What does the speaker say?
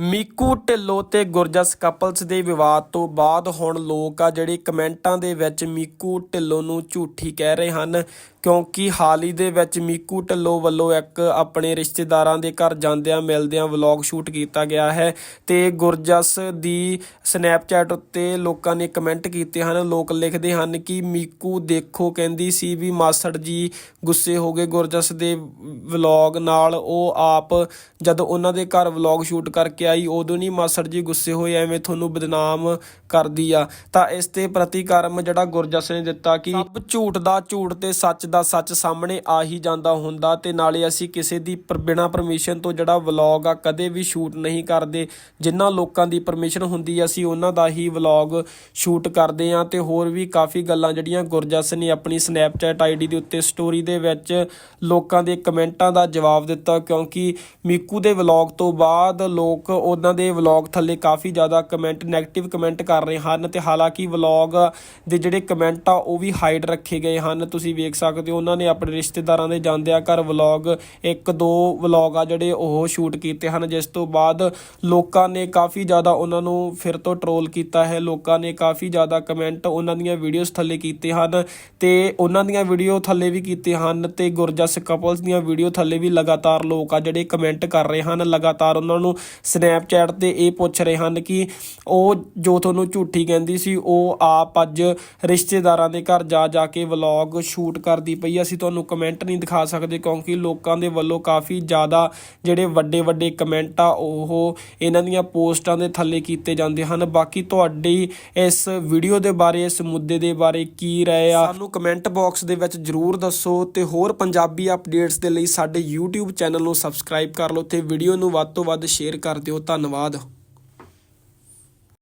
ਮੀਕੂ ਢਿੱਲੋਂ ਤੇ ਗੁਰਜਸ ਕਪਲਸ ਦੇ ਵਿਵਾਦ ਤੋਂ ਬਾਅਦ ਹੁਣ ਲੋਕ ਆ ਜਿਹੜੇ ਕਮੈਂਟਾਂ ਦੇ ਵਿੱਚ ਮੀਕੂ ਢਿੱਲੋਂ ਨੂੰ ਝੂਠੀ ਕਹਿ ਰਹੇ ਹਨ। ਕਿਉਂਕਿ ਹਾਲ ਹੀ ਦੇ ਵਿੱਚ ਮੀਕੂ ਢਿੱਲੋਂ ਵੱਲੋਂ ਇੱਕ ਆਪਣੇ ਰਿਸ਼ਤੇਦਾਰਾਂ ਦੇ ਘਰ ਜਾਂਦਿਆਂ ਮਿਲਦਿਆਂ ਵਲੌਗ ਸ਼ੂਟ ਕੀਤਾ ਗਿਆ ਹੈ ਤੇ ਗੁਰਜਸ ਦੀ ਸਨੈਪਚੈਟ ਉੱਤੇ ਲੋਕਾਂ ਨੇ ਕਮੈਂਟ ਕੀਤੇ ਹਨ ਲੋਕ ਲਿਖਦੇ ਹਨ ਕਿ ਮੀਕੂ ਦੇਖੋ ਕਹਿੰਦੀ ਸੀ ਵੀ ਮਾਸੜ ਜੀ ਗੁੱਸੇ ਹੋ ਗਏ ਗੁਰਜਸ ਦੇ ਵਲੌਗ ਨਾਲ ਉਹ ਆਪ ਜਦ ਉਹਨਾਂ ਦੇ ਘਰ ਵਲੌਗ ਸ਼ੂਟ ਕਰਕੇ ਆਈ ਉਦੋਂ ਨਹੀਂ ਮਾਸੜ ਜੀ ਗੁੱਸੇ ਹੋਏ ਐਵੇਂ ਤੁਹਾਨੂੰ ਬਦਨਾਮ ਕਰਦੀ ਆ। ਤਾਂ ਇਸ ਤੇ ਪ੍ਰਤੀਕਰਮ ਜਿਹੜਾ ਗੁਰਜਸ ਨੇ ਦਿੱਤਾ ਕਿ ਸਭ ਝੂਠ ਦਾ ਝੂਠ ਤੇ ਸੱਚ ਦਾ ਸੱਚ ਸਾਹਮਣੇ ਆ ਹੀ ਜਾਂਦਾ ਹੁੰਦਾ ਤੇ ਨਾਲੇ ਅਸੀਂ ਕਿਸੇ ਦੀ ਪਰ- ਬਿਨਾਂ ਪਰਮਿਸ਼ਨ ਤੋਂ ਜਿਹੜਾ ਵਲੌਗ ਆ ਕਦੇ ਵੀ ਸ਼ੂਟ ਨਹੀਂ ਕਰਦੇ। ਜਿਨ੍ਹਾਂ ਲੋਕਾਂ ਦੀ ਪਰਮਿਸ਼ਨ ਹੁੰਦੀ ਅਸੀਂ ਉਹਨਾਂ ਦਾ ਹੀ ਵਲੌਗ ਸ਼ੂਟ ਕਰਦੇ ਆ ਤੇ ਹੋਰ ਵੀ ਕਾਫੀ ਗੱਲਾਂ ਜਿਹੜੀਆਂ ਗੁਰਜਸ ਨੇ ਆਪਣੀ ਸਨੈਪਚੈਟ ਆਈਡੀ ਦੇ ਉੱਤੇ ਸਟੋਰੀ ਦੇ ਵਿੱਚ ਲੋਕਾਂ ਦੇ ਕਮੈਂਟਾਂ ਦਾ ਜਵਾਬ ਦਿੱਤਾ ਕਿਉਂਕਿ ਮੀਕੂ ਦੇ ਵਲੌਗ ਤੋਂ ਬਾਅਦ ਲੋਕ ਉਹਨਾਂ ਦੇ ਵਲੌਗ ਥੱਲੇ ਕਾਫੀ ਜ਼ਿਆਦਾ ਕਮੈਂਟ 네ਗੇਟਿਵ ਕਮੈਂਟ ਕਰ ਰਹੇ ਹਨ ਤੇ ਹਾਲਾਂਕਿ ਵਲੌਗ ਦੇ ਜਿਹੜੇ ਕਮੈਂਟ ਆ, ਉਹ ਵੀ ਹਾਈਡ ਰੱਖੇ ਗਏ ਹਨ। ਤੁਸੀਂ ਵੇਖ ਸਕਦੇ ਹੋ। ਉਹਨਾਂ ਨੇ ਆਪਣੇ ਰਿਸ਼ਤੇਦਾਰਾਂ ਦੇ ਜਾਂਦਿਆਂ ਘਰ ਵਲੌਗ, ਇੱਕ ਦੋ ਵਲੌਗ ਆ ਜਿਹੜੇ ਉਹ ਸ਼ੂਟ ਕੀਤੇ ਹਨ, ਜਿਸ ਤੋਂ ਬਾਅਦ ਲੋਕਾਂ ਨੇ ਕਾਫੀ ਜ਼ਿਆਦਾ ਉਹਨਾਂ ਨੂੰ ਫਿਰ ਤੋਂ ਟਰੋਲ ਕੀਤਾ ਹੈ। ਲੋਕਾਂ ਨੇ ਕਾਫੀ ਜ਼ਿਆਦਾ ਕਮੈਂਟ ਉਹਨਾਂ ਦੀਆਂ ਵੀਡੀਓਜ਼ ਥੱਲੇ ਕੀਤੇ ਹਨ ਤੇ ਉਹਨਾਂ ਦੀਆਂ ਵੀਡੀਓ ਥੱਲੇ ਵੀ ਕੀਤੇ ਹਨ ਤੇ ਗੁਰਜਸ ਕਪਲਸ ਦੀਆਂ ਵੀਡੀਓ ਥੱਲੇ ਵੀ ਲਗਾਤਾਰ ਲੋਕ ਆ ਜਿਹੜੇ ਕਮੈਂਟ ਕਰ ਰਹੇ ਹਨ। ਲਗਾਤਾਰ ਉਹਨਾਂ ਨੂੰ ਸਨੈਪਚੈਟ ਤੇ ਇਹ ਪੁੱਛ ਰਹੇ ਹਨ ਕਿ ਉਹ ਜੋ ਤੁਹਾਨੂੰ ਝੂਠੀ ਕਹਿੰਦੀ ਸੀ, ਉਹ ਆਪ ਅੱਜ ਰਿਸ਼ਤੇਦਾਰਾਂ ਦੇ ਘਰ ਜਾ ਜਾ ਕੇ ਵਲੌਗ ਸ਼ੂਟ ਕਰਦੀ ਪਈ ਅਸੀਂ ਤੁਹਾਨੂੰ ਕਮੈਂਟ ਨਹੀਂ ਦਿਖਾ ਸਕਦੇ ਕਿਉਂਕਿ ਲੋਕਾਂ ਦੇ ਵੱਲੋਂ ਕਾਫੀ ਜ਼ਿਆਦਾ ਜਿਹੜੇ ਵੱਡੇ ਵੱਡੇ ਕਮੈਂਟ ਆ, ਉਹ ਇਹਨਾਂ ਦੀਆਂ ਪੋਸਟਾਂ ਦੇ ਥੱਲੇ ਕੀਤੇ ਜਾਂਦੇ ਹਨ। ਬਾਕੀ ਤੁਹਾਡੀ ਇਸ ਵੀਡੀਓ ਦੇ ਬਾਰੇ, ਇਸ ਮੁੱਦੇ ਦੇ ਬਾਰੇ ਕੀ ਰਾਏ ਆ, ਸਾਨੂੰ ਕਮੈਂਟ ਬਾਕਸ ਦੇ ਵਿੱਚ ਜਰੂਰ ਦੱਸੋ ਤੇ ਹੋਰ ਪੰਜਾਬੀ ਅਪਡੇਟਸ ਦੇ ਲਈ ਸਾਡੇ YouTube ਚੈਨਲ ਨੂੰ ਸਬਸਕ੍ਰਾਈਬ ਕਰ ਲਓ ਤੇ ਵੀਡੀਓ ਨੂੰ ਵੱਧ ਤੋਂ ਵੱਧ ਸ਼ੇਅਰ ਕਰ ਦਿਓ। ਧੰਨਵਾਦ।